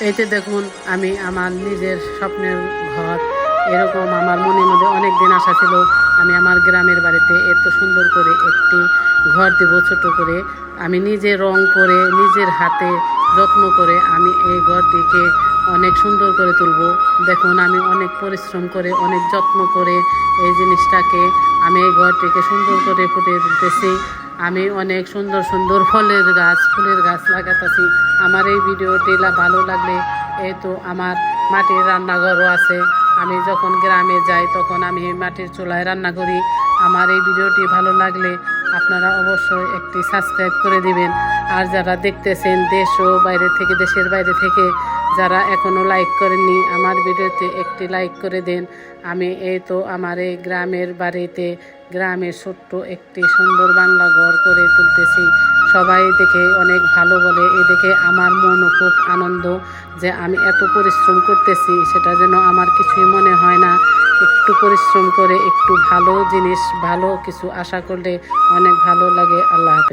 এইতে দেখুন, আমি আমার নিজের স্বপ্নের ঘর, এরকম আমার মনের মধ্যে অনেক দিন আশা ছিল, আমি আমার গ্রামের বাড়িতে এত সুন্দর করে একটি ঘর দেব, ছোট করে। আমি নিজে রং করে, নিজের হাতে যত্ন করে আমি এই ঘরটিকে অনেক সুন্দর করে তুলব। দেখুন, আমি অনেক পরিশ্রম করে, অনেক যত্ন করে এই জিনিসটাকে আমি এই ঘরটিকে সুন্দর করে ফুটিয়ে তুলতেছি। আমি অনেক সুন্দর সুন্দর ফলের গাছ, ফুলের গাছ লাগাতেছি। আমার এই ভিডিওটি ভালো লাগলে এই তো আমার মাটির রান্নাঘরও আছে। আমি যখন গ্রামে যাই, তখন আমি মাটির চুলায় রান্না করি। আমার এই ভিডিওটি ভালো লাগলে আপনারা অবশ্যই একটি সাবস্ক্রাইব করে দিবেন। আর যারা দেখতেছেন দেশ ও বাইরে থেকে, দেশের বাইরে থেকে, যারা এখনও লাইক করেননি, আমার ভিডিওতে একটি লাইক করে দেন। আমি এই তো আমার এই গ্রামের বাড়িতে, গ্রামের ছোট্ট একটি সুন্দর বাংলা ঘর করে তুলতেছি। সবাই দেখে অনেক ভালো বলে এ দেখে আমার মনও খুব আনন্দ যে আমি এত পরিশ্রম করতেছি, সেটা যেন আমার কিছুই মনে হয় না। একটু পরিশ্রম করে, একটু ভালো জিনিস, ভালো কিছু আশা করলে অনেক ভালো লাগে। আল্লাহ হাফেজ।